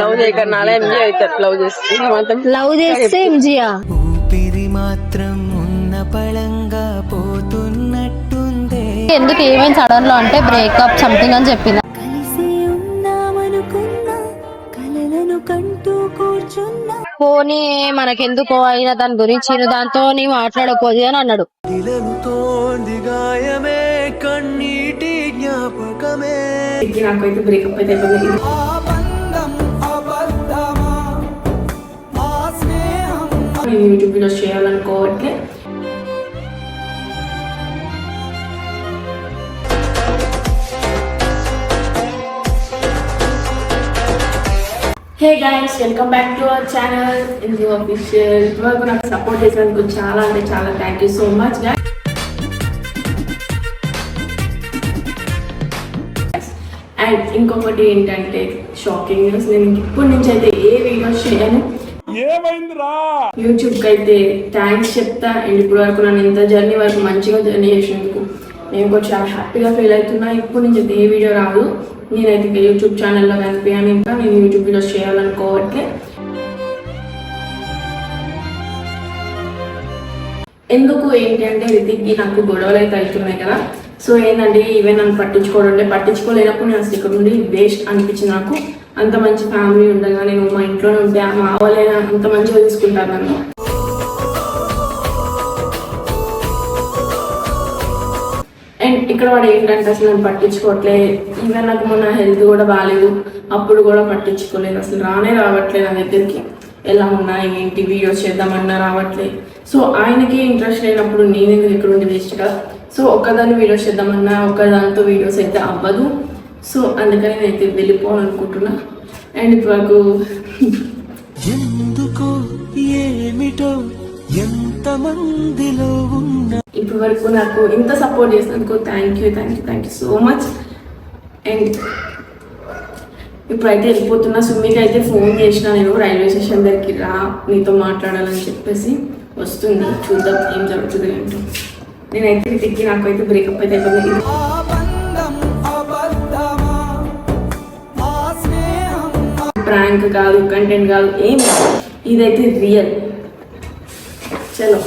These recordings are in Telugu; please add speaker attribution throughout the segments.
Speaker 1: లవ్ చేయకుండా అవుతారు లవ్ చేస్తే. మాత్రం
Speaker 2: లవ్ చేస్తే ఎంజియా
Speaker 3: ఊపిరి మాత్రం ఉన్న పళంగా పోతున్నట్టుందే.
Speaker 2: ఎందుకు ఏమైంది సడన్లో అంటే బ్రేకప్ సంథింగ్ అని చెప్పిన?
Speaker 4: కలిసి ఉందామనుకున్నా కలలను కంటూ కూర్చున్నా.
Speaker 2: పోనీ మనకెందుకో అయినా దాని గురించి దాంతో నీ మాట్లాడకపోదు అని అన్నాడు.
Speaker 3: ఇలలుతోంది గాయమే కన్నీటి జ్ఞాపకమే.
Speaker 1: నాకైతే బ్రేకప్ అయితే అయిపోయింది నేను YouTube videos చేయాలనుకోవట్లే hey guys welcome back to our channel ఇది అఫీషియల్ ఇప్పటివరకు నాకు సపోర్ట్ చేసినందుకు చాలా అంటే చాలా thank you so much guys and ఇంకొకటి ఏంటంటే షాకింగ్ న్యూస్ నేను ఇప్పటి నుంచి అయితే ఏ వీడియోస్ చేయను. యూట్యూబ్కి అయితే థ్యాంక్స్ చెప్తా. అండ్ ఇప్పుడు వరకు నన్ను ఇంత జర్నీ వరకు మంచిగా జర్నీ చేసినందుకు నేను కూడా చాలా హ్యాపీగా ఫీల్ అవుతున్నా. ఇప్పుడు నుంచి అయితే ఏ వీడియో రాదు. నేనైతే ఇంకా యూట్యూబ్ ఛానల్లో కనిపించాను ఇంకా. నేను యూట్యూబ్ వీడియోస్ చేయాలనుకోవట్లే. ఎందుకు ఏంటి అంటే రితిక్కి నాకు గొడవలు అయితే అవుతున్నాయి కదా. సో ఏంటంటే ఈవెన్ నన్ను పట్టించుకోవడం అంటే పట్టించుకోలేనప్పుడు నేను అసలు ఇక్కడ నుండి వేస్ట్ అనిపించింది నాకు. అంత మంచి ఫ్యామిలీ ఉండగా నేను మా ఇంట్లోనే ఉంటే మా వాళ్ళైనా అంత మంచిగా తీసుకుంటారు నన్ను. అండ్ ఇక్కడ వాడు ఏంటంటే అసలు నన్ను పట్టించుకోవట్లే ఈవెన్ నాకు మొన్న హెల్త్ కూడా బాగాలేదు అప్పుడు కూడా పట్టించుకోలేదు. అసలు రానే రావట్లేదు నా దగ్గరికి. ఎలా ఉన్నాయి ఏంటి వీడియోస్ చేద్దామన్నా రావట్లేదు. సో ఆయనకి ఇంట్రెస్ట్ లేనప్పుడు నేను ఎందుకు ఇక్కడ ఉండి వేస్ట్ కదా సో ఒక్కదాన్ని వీడియోస్ చేద్దామన్నా ఒక్కదానితో వీడియోస్ అయితే అవ్వదు. సో అందుకని నేనైతే వెళ్ళిపోవాలనుకుంటున్నా. అండ్ ఇప్పుడు
Speaker 3: ఎందుకో ఏమిటో ఎంతమందిలో ఉన్న
Speaker 1: ఇప్పటి వరకు నాకు ఇంత సపోర్ట్ చేసినందుకు thank you thank you thank you so much and ఇప్పుడైతే వెళ్ళిపోతున్నా సుమ్మికి అయితే ఫోన్ చేసిన నేను రైల్వే స్టేషన్ దగ్గరికి రా నీతో మాట్లాడాలని చెప్పేసి వస్తుంది. చూద్దాం ఏం జరుగుతుంది ఏంటో. నేనైతే దిక్కి నాకైతే బ్రేకప్ అయితే అయిపోయింది. ప్రాంక్ కాదు కంటెంట్ కాదు ఏం ఇదైతే రియల్.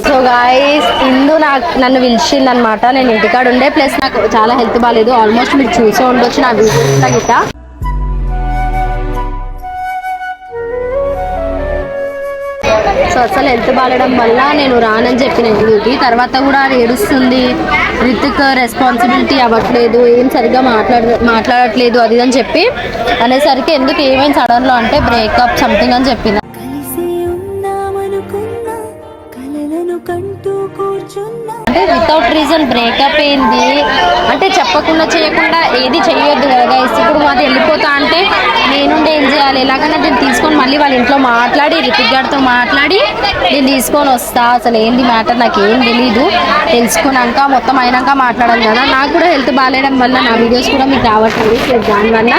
Speaker 2: సో గాయస్ ఇందు నాకు నన్ను పిలిచింది అనమాట నేను ఇంటికాడ ఉండే ప్లస్ నాకు చాలా హెల్త్ బాగాలేదు ఆల్మోస్ట్ మీరు చూసే ఉండొచ్చు నా వీడియో గిట్ట. సో అసలు హెల్త్ బాగాలేయడం వల్ల నేను రానని చెప్పిన ఇంటికి తర్వాత కూడా ఏడుస్తుంది. రితిక్ రెస్పాన్సిబిలిటీ అవ్వట్లేదు. ఏం సరిగ్గా మాట్లాడ మాట్లాడట్లేదు అది అని చెప్పి అనేసరికి ఎందుకు ఏమైంది సడన్లో అంటే బ్రేకప్ సంథింగ్ అని
Speaker 4: కూర్చున్నా.
Speaker 2: అంటే వితౌట్ రీజన్ బ్రేకప్ అయింది అంటే చెప్పకుండా చేయకుండా ఏది చేయొద్దు కదా గైస్ ఇప్పుడు మాది వెళ్ళిపోతా అంటే నేనుండే ఏం చేయాలి? ఎలాగైనా నేను తీసుకొని మళ్ళీ వాళ్ళ ఇంట్లో మాట్లాడి రితిక్ గారితో మాట్లాడి నేను తీసుకొని వస్తా. అసలు ఏంది మ్యాటర్? నాకు ఏం తెలీదు. తెలుసుకున్నాక మొత్తం అయినాక మాట్లాడాలి కదా. నాకు కూడా హెల్త్ బాగాలేయడం వల్ల నా వీడియోస్ కూడా మీకు రావట్లేదు. దానివల్ల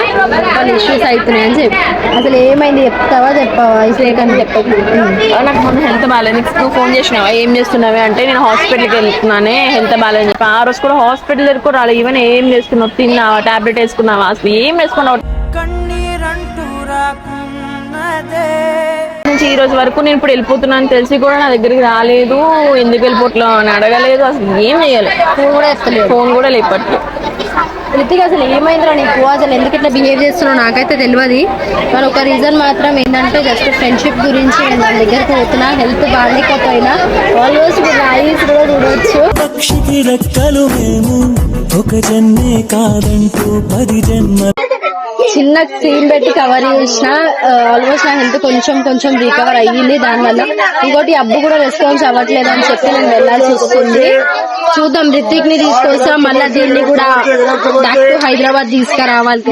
Speaker 2: కొన్ని ఇష్యూస్ అవుతున్నాయని చెప్పి. అసలు ఏమైంది? చెప్తావా? చెప్పావా? ఇసేకని చెప్పకుండా
Speaker 1: నాకు మొన్న హెల్త్ బాగాలేదు నీకు ఫోన్ చేసినావా? ఏం చేస్తున్నావే? అంటే నేను హాస్పిటల్కి వెళ్తున్నానే. హెల్త్ బాగాలేదు చెప్పి ఆ రోజు కూడా హాస్పిటల్ దగ్గర కూడా రాలేదు ఈవెన్ ఏం చేస్తున్నావు తిన్నావా? టాబ్లెట్ వేసుకున్నావా? అసలు ఏం వేసుకున్నావు? నుంచి ఈ రోజు వరకు నేను ఇప్పుడు వెళ్ళిపోతున్నాను తెలిసి కూడా నా దగ్గరికి రాలేదు. ఎందుకు వెళ్ళిపోతున్నావు అని అడగలేదు. అసలు ఏం చేయలేదు
Speaker 2: ఫోన్ కూడా
Speaker 1: ఫోన్ కూడా లేపట్లేదు.
Speaker 2: రితిక్ అసలు ఏమైందిరా? నీకు అసలు ఎందుకు ఇట్లా బిహేవ్ చేస్తున్నావు? నాకైతే తెలియదు మరి ఒక రీజన్ మాత్రం ఏంటంటే జస్ట్ ఫ్రెండ్షిప్ గురించి నేను దాని దగ్గరికి పోతున్నా హెల్త్ బాగాలేకపోయినా ఆల్మోస్ట్ మీరు ఐస్ కూడా చూడవచ్చు
Speaker 3: పక్షికి రెక్కలు మేము ఒక జన్మే కాదంటూ పది జన్మ
Speaker 2: చిన్న క్రీమ్ పెట్టి కవర్ చేసిన ఆల్మోస్ట్ నా హెల్త్ కొంచెం కొంచెం రికవర్ అయ్యింది దానివల్ల. ఇంకోటి అబ్బు కూడా రెస్పాన్స్ అవ్వట్లేదు అని చెప్పి నేను వెళ్ళాల్సి వస్తుంది. చూద్దాం రితిక్ని తీసుకొస్తాం మళ్ళీ దీన్ని కూడా బ్యాక్ టు హైదరాబాద్ తీసుకురావాలి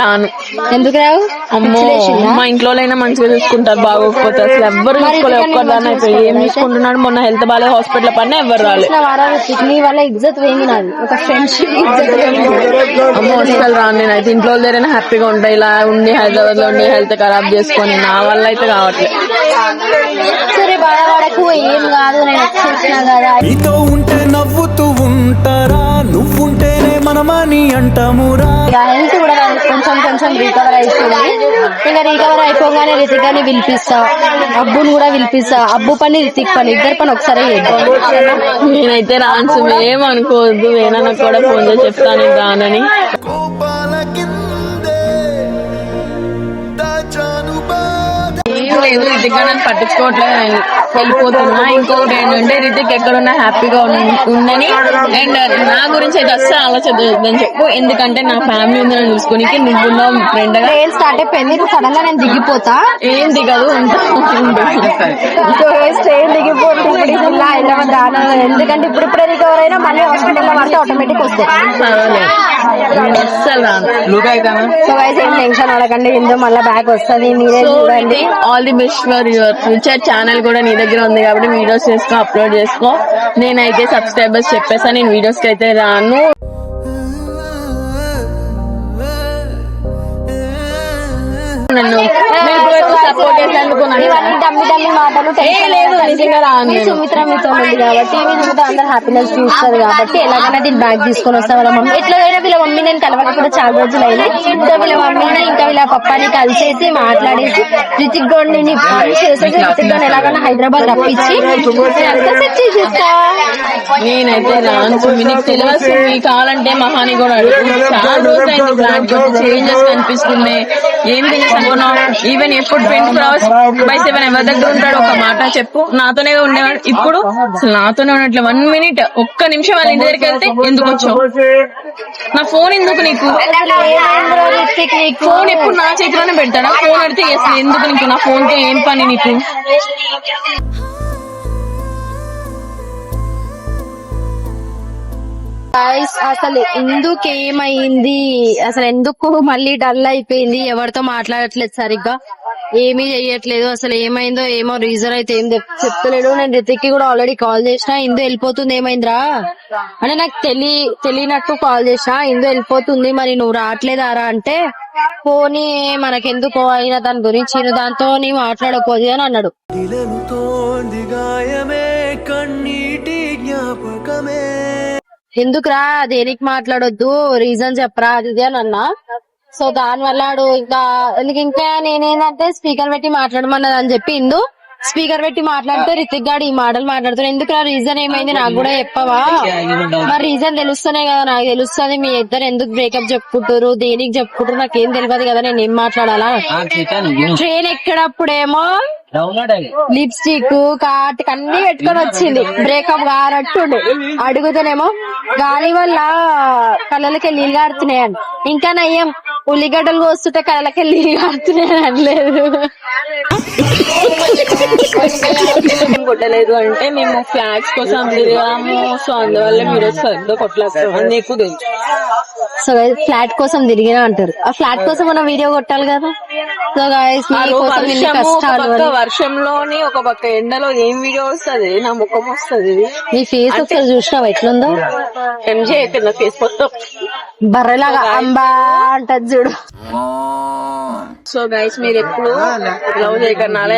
Speaker 1: రాను.
Speaker 2: ఎందుకు రావు?
Speaker 1: అమ్మో? మా ఇంట్లోనైనా మంచిగా చూసుకుంటారు బాగోకపోతే. అసలు ఎవ్వరు చూసుకోలేదు ఒక్కదాన్ని
Speaker 2: నేను
Speaker 1: అయిపోయి. ఏం చూసుకుంటున్నాడు? మొన్న హెల్త్ బాగాలేదు హాస్పిటల్ పడినా ఎవ్వరు రాలేదు
Speaker 2: రితిక్ నీ వల్ల ఇజ్జత్ నాది. ఒక ఫ్రెండ్షిప్ ఇజ్జత్
Speaker 1: అమ్మో అసలు రాను నేనైతే ఇంట్లో దగ్గర హ్యాపీగా ఉంటా ఇలా ఉండి హైదరాబాద్లో ఉండి హెల్త్ ఖరాబ్ చేసుకొని నా వల్ల అయితే కావట్లేదు
Speaker 2: సరే బాధపడకు ఏం కాదు నేను వచ్చేసినా కదా
Speaker 3: నీతో ఉంటే నవ్వుతూ ఉంటారా నువ్వుంటేనే
Speaker 4: మనమని అంటామురా
Speaker 2: ఇక హెల్త్ కూడా కొంచెం కొంచెం రికవర్ అవుతుంది ఇక రికవర్ అయిపోగానే రితికాని పిలిపిస్తా అబ్బుని కూడా పిలిపిస్తా అబ్బు పని రితిక్ పని ఇద్దరు పని ఒకసారి చేద్దాం
Speaker 5: నేనైతే రాన్సు ఏమనుకోవద్దు వేనన్నా కూడా ఫోన్ చేసి చెప్తాను రానని లేదు రితిక్ నన్ను పట్టించుకోవట్లేదు. వెళ్ళిపోతున్నా ఇంకొకటి ఏంటంటే రితిక్ ఎక్కడున్నా హ్యాపీగా ఉండని అండ్ నా గురించి అయితే అస్సలు ఆలోచించదని చెప్పు. ఎందుకంటే నా ఫ్యామిలీ ఉంది నన్ను చూసుకోనికి నువ్వున్నావు ఫ్రెండ్గా
Speaker 2: ట్రైన్ స్టార్ట్ అయిపోయింది. సడన్గా నేను దిగిపోతా.
Speaker 5: ఏం దిగదు
Speaker 2: ట్రైన్ దిగిపోతుంది ఇలా హైదరాబాద్ ఎందుకంటే ఇప్పుడు ఇప్పుడే రికవర్ అయినా మళ్ళీ హాస్పిటల్లో పడితే ఆటోమేటిక్ వస్తాయి. సో వైస్ ఏం టెన్షన్ అడగండి. ఇందో మళ్ళీ బ్యాగ్ వస్తుంది. మీరే చూడండి.
Speaker 5: All the best for your future channel కూడా నీ దగ్గర ఉంది కాబట్టి వీడియోస్ చేసుకో అప్లోడ్ చేసుకో. నేనైతే సబ్స్క్రైబర్స్ చెప్పేసా నేను వీడియోస్కి అయితే రాను. నన్ను సపోర్ట్
Speaker 2: సుమిత్ర మీతో ఉంది కాబట్టి మీ సుమిత్ర అందరు హ్యాపీనెస్ చూస్తారు కాబట్టి ఎలాగైనా దీన్ని బ్యాగ్ తీసుకొని వస్తా వాళ్ళ మమ్మీ. ఎట్లైనా వీళ్ళ మమ్మీ నేను కలవక కూడా చాలా రోజులు అయింది. సో వీళ్ళ మమ్మీని ఇంకా వీళ్ళ పప్పాని కలిసేసి మాట్లాడేసి రితిక్ గౌడ్ని చేసేసి రితిక్ గౌడ్ ఎలాగైనా హైదరాబాద్ రప్పించి అంతా సెట్ చేసేస్తా.
Speaker 5: నేనైతే రాను సుమి నీకు తెలియదు కావాలంటే మహాని కూడా అడుగు చాలా రోజులు అయింది బ్లాక్ చేంజెస్ కనిపిస్తున్నాయి. ఏం చేంజెస్ అనుకున్నావు? ఈవెన్ ఎప్పుడు twenty four hours by seven ఎవరి దగ్గర ఉంటాడు ఒక మాట చెప్పు. నాతోనే ఉండేవాడు. ఇప్పుడు అసలు నాతోనే ఉన్నట్లు వన్ మినిట్ ఒక్క నిమిషం వాళ్ళ ఇంటి దగ్గరికి వెళ్తే ఎందుకు వచ్చావు? నా ఫోన్ ఎందుకు నీకు? ఫోన్ ఎప్పుడు నా చేతిలోనే పెడతాడా? ఫోన్ అడితే ఎందుకు నీకు? నా ఫోన్తో ఏం పని నీకు?
Speaker 2: గాయస్ అసలు ఎందుకు ఏమైంది అసలు ఎందుకు మళ్ళీ డల్ అయిపోయింది? ఎవరితో మాట్లాడట్లేదు సరిగ్గా? ఏమీ చెయ్యట్లేదు. అసలు ఏమైందో ఏమో రీజన్ అయితే ఏం చెప్తలేడు నేను రితిక్కి కూడా ఆల్రెడీ కాల్ చేసిన. ఇందు వెళ్ళిపోతుంది ఏమైందిరా? అంటే నాకు తెలి తెలియనట్టు కాల్ చేసిన. ఇందు వెళ్ళిపోతుంది. మరి నువ్వు రావట్లేదారా అంటే పోనీ మనకెందుకు అయినా దాని గురించి దాంతో నీ మాట్లాడకపోదు అని అన్నాడు. ఎందుకురా? దేనికి మాట్లాడొద్దు? రీజన్ చెప్పరా? అది ఇది అని అన్నా. సో దాని వల్ల ఇంకా ఎందుకు ఇంకా నేనేంటంటే స్పీకర్ పెట్టి మాట్లాడమన్నది అని చెప్పి ఇందు స్పీకర్ పెట్టి మాట్లాడితే రితిక్ గాడు ఈ మాటలు మాట్లాడుతాడు ఎందుకురా రీజన్ ఏమైంది నాకు కూడా చెప్పవా? మరి రీజన్ తెలుస్తూనే కదా నాకు తెలుస్తుంది మీ ఇద్దరు ఎందుకు బ్రేకప్ చెప్పుకుంటారు దేనికి చెప్పుకుంటారు నాకేం తెలియదు కదా నేను ఏం మాట్లాడాలా? ట్రైన్ ఎక్కడప్పుడేమో లిప్స్టిక్ కాట్ అన్ని పెట్టుకొని వచ్చింది. బ్రేకప్ కానట్టుండు. అడుగుతానేమో గాలి వల్ల కళ్ళలకి నీళ్ళు కారుతున్నాయని. ఇంకా నయ్యం ఉల్లిగడ్డలు కోస్తుంటే కళ్ళకి నీళ్ళు కారుతున్నాయని అనలేదు.
Speaker 5: కొట్టలేదు అంటే మేము ఫ్లాగ్స్ కోసం తిరిగాము. సో అందువల్ల మీరు సరిగ్గా కొట్టలేస్తాం అని నీకు తెలుసు.
Speaker 2: సో ఫ్లాట్ కోసం తిరిగినా అంటారు. ఆ ఫ్లాట్ కోసం మనం వీడియో కొట్టాలి కదా? So guys.
Speaker 5: వర్షంలోని ఒక పక్క ఎండలో ఏం వీడియో వస్తది? నా ముఖం వస్తది.
Speaker 2: నీ ఫేస్ ఒకసారి చూసినావు? ఎట్లుందో?
Speaker 5: ఎంజాయ్ అయిపోయింది ఫేస్ మొత్తం.
Speaker 2: బర్రెలాగా అంబా అంటది చూడు.
Speaker 5: సో గైస్ మీరు ఎప్పుడు లవ్ చేయకన్నా ఎంజాయ్ అవుతారు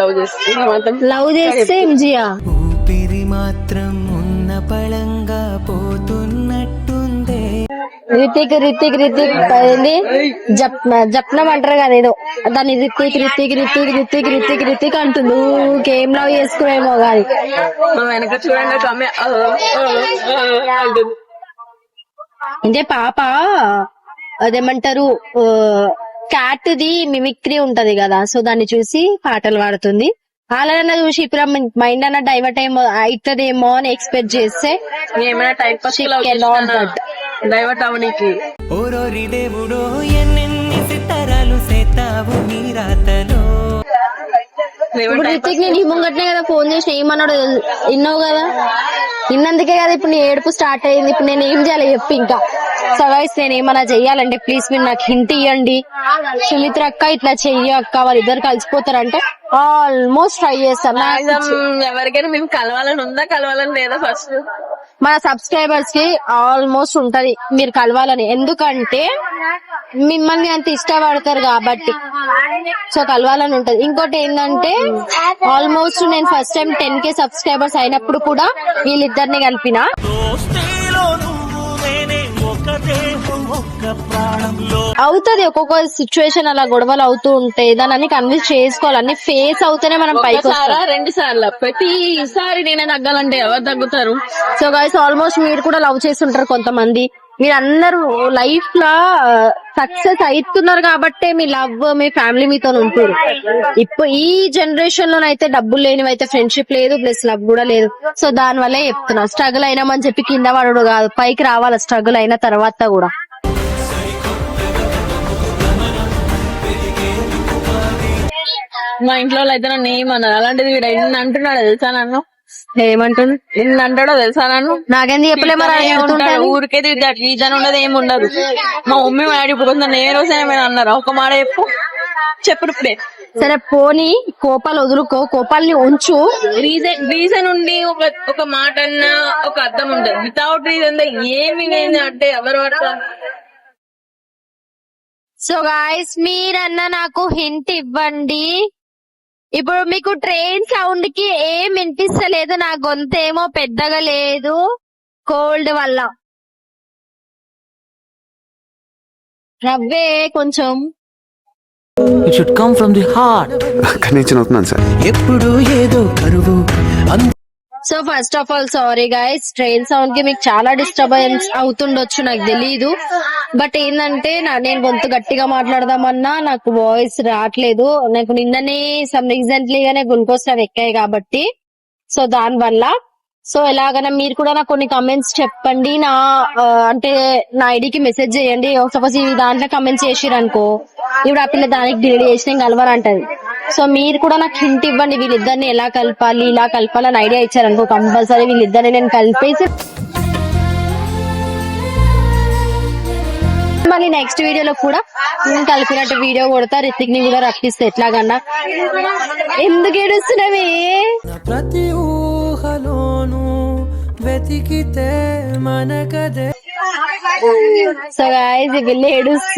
Speaker 5: లవ్ చేస్తే మాత్రం
Speaker 2: లవ్ చేస్తే ఎంజియా
Speaker 4: ఊపిరి మాత్రం ఉన్న పళంగా పోతున్నట్టుందే.
Speaker 2: రితిక్ రితిక్ రితిక్ ఏంది జప్ జప్నం అంటారు కదా ఏదో. దాన్ని రితిక్ రితిక్ రితిక్ రితిక్ రితిక్ రితిక్ అంటుంది. ఊకేం లవ్ చేసుకునేమో గాని.
Speaker 5: మా వెనక చూడండి.
Speaker 2: అంటే పాప అదేమంటారు క్యాట్ ది మిమిక్రీ ఉంటది కదా సో దాన్ని చూసి పాటలు పాడుతుంది. వాళ్ళనన్నా చూసి ఇప్పుడు మైండ్ అన్న డైవర్ట్ ఏమో అవుతుందేమో అని ఎక్స్పెక్ట్ చేస్తే
Speaker 5: ఏమైనా time pass
Speaker 2: She cannot but.
Speaker 5: Divert అవనికి
Speaker 4: ఓరోరి దేవుడో ఎన్నెన్ని సితారాలు సేతావు నీ రాతలో.
Speaker 2: ఇప్పుడు రితిక్ నేను ఈ ముంగట్నే కదా ఫోన్ చేసి ఏమన్నాడు విన్నావు కదా? విన్నందుకే కదా ఇప్పుడు నీ ఏడుపు స్టార్ట్ అయింది ఇప్పుడు నేను ఏం చేయాలి చెప్పి ఇంకా. సో గైస్ నేను ఏమన్నా చెయ్యాలంటే ప్లీజ్ మీరు నాకు హింట్ ఇవ్వండి సుమిత్ర అక్క ఇట్లా చెయ్యి అక్క వాళ్ళిద్దరు కలిసిపోతారంటే ఆల్మోస్ట్ ట్రై
Speaker 5: మాక్సిమం ఎవరికైనా మేము కలవాలని ఉందా? కలవాలని లేదా ఫస్ట్
Speaker 2: మన సబ్స్క్రైబర్స్కి ఆల్మోస్ట్ ఉంటది. మీరు కలవాలని. ఎందుకంటే మిమ్మల్ని అంత ఇష్టపడతారు కాబట్టి. సో కలవాలని ఉంటది. ఇంకోటి ఏంటంటే ఆల్మోస్ట్ నేను first time ten K subscribers అయినప్పుడు కూడా వీళ్ళిద్దరిని కలిపిన. అవుతుంది ఒక్కొక్క సిచ్యువేషన్ అలా గొడవలు అవుతూ ఉంటాయి దాన్ని కన్విన్స్ చేసుకోవాలి. అన్ని ఫేస్ అవుతేనే మనం పైకి వస్తాం.
Speaker 5: రెండు సార్లు ప్రతిసారి నేనే తగ్గాలంటే ఎవరు తగ్గుతారు?
Speaker 2: సో గైస్ ఆల్మోస్ట్ మీరు కూడా లవ్ చేస్తుంటారు కొంతమంది. మీరు అందరూ లైఫ్లో సక్సెస్ అవుతున్నారు కాబట్టే మీ లవ్ మీ ఫ్యామిలీ మీతో ఉంటారు. ఇప్పుడు ఈ జనరేషన్ లోనైతే డబ్బులు లేనివి అయితే ఫ్రెండ్షిప్ లేదు ప్లస్ లవ్ కూడా లేదు. సో దాని వల్లే చెప్తున్నా స్ట్రగుల్ అయినామని చెప్పి కింద పడడు కాదు పైకి రావాలి స్ట్రగుల్ అయిన తర్వాత కూడా.
Speaker 5: మా ఇంట్లో అయితే నన్ను ఏమన్నారు? అలాంటిది వీడు ఎన్ని అంటున్నాడు తెలుసా నన్ను?
Speaker 2: ఏమంటుంది
Speaker 5: ఎన్ని అంటాడో తెలుసా నన్ను?
Speaker 2: నాకేంది చెప్పలే మరి.
Speaker 5: ఊరికే రీజన్ ఉండదు ఏమి ఉండదు. మా మమ్మీ మా డాడీ ఇప్పుడు ఏ రోజు ఏమైనా అన్నారు? ఒక మాట చెప్పు. చెప్పు ఇప్పుడే.
Speaker 2: సరే పోనీ కోపాలు వదులుకో. కోపాలని ఉంచు.
Speaker 5: రీజన్ రీజన్ ఉండి ఒక ఒక మాట అన్నా ఒక అర్థం ఉండదు వితౌట్ రీజన్ ఏమి అంటే ఎవరు అట్లా
Speaker 2: సో గాయస్ మీరన్నా నాకు హింట్ ఇవ్వండి. ఇప్పుడు మీకు ట్రైన్ సౌండ్కి ఏం వినిపిస్తలేదు నా గొంతేమో పెద్దగా లేదు. కోల్డ్ వల్ల. రవ్వే కొంచెం.
Speaker 6: It should come from the heart.
Speaker 7: అక్కడి నుంచి సార్.
Speaker 4: ఎప్పుడు ఏదో కరువు.
Speaker 2: So first of all sorry guys train సౌండ్కి మీకు చాలా డిస్టర్బెన్స్ అవుతుండొచ్చు నాకు తెలీదు. బట్ ఏంటంటే నేను గొంతు గట్టిగా మాట్లాడదామన్నా నాకు వాయిస్ రావట్లేదు నాకు నిన్ననే సమ్ రీసెంట్లీగానే గ్లూకోజ్ అవి ఎక్కాయి కాబట్టి. సో దాని వల్ల సో ఎలాగైనా మీరు కూడా నాకు కొన్ని కమెంట్స్ చెప్పండి. నా అంటే నా ఐడికి మెసేజ్ చేయండి. సపోజ్ ఈ దాంట్లో కమెంట్స్ చేసిరు అనుకో ఇప్పుడు ఆ పిల్ల దానికి డిలీట్ చేసిన కలవాలంటది సో మీరు కూడా నాకు హింట్ ఇవ్వండి. వీళ్ళిద్దరిని ఎలా కలపాలి ఇలా కలపాలి అని ఐడియా ఇచ్చారనుకో కంపల్సరీ వీళ్ళిద్దరిని నేను కలిపేసి మళ్ళీ నెక్స్ట్ వీడియోలో కూడా నేను కలిపినట్టు వీడియో కొడతా. రితిక్ని కూడా రప్పిస్తే. ఎట్లాగన్నా. ఎందుకు ఏడుస్తున్నావే?
Speaker 4: ప్రతి ఊహలో వెతికితే మనకదే
Speaker 2: సో గాయస్ వీళ్ళు ఏడుస్తున్నారు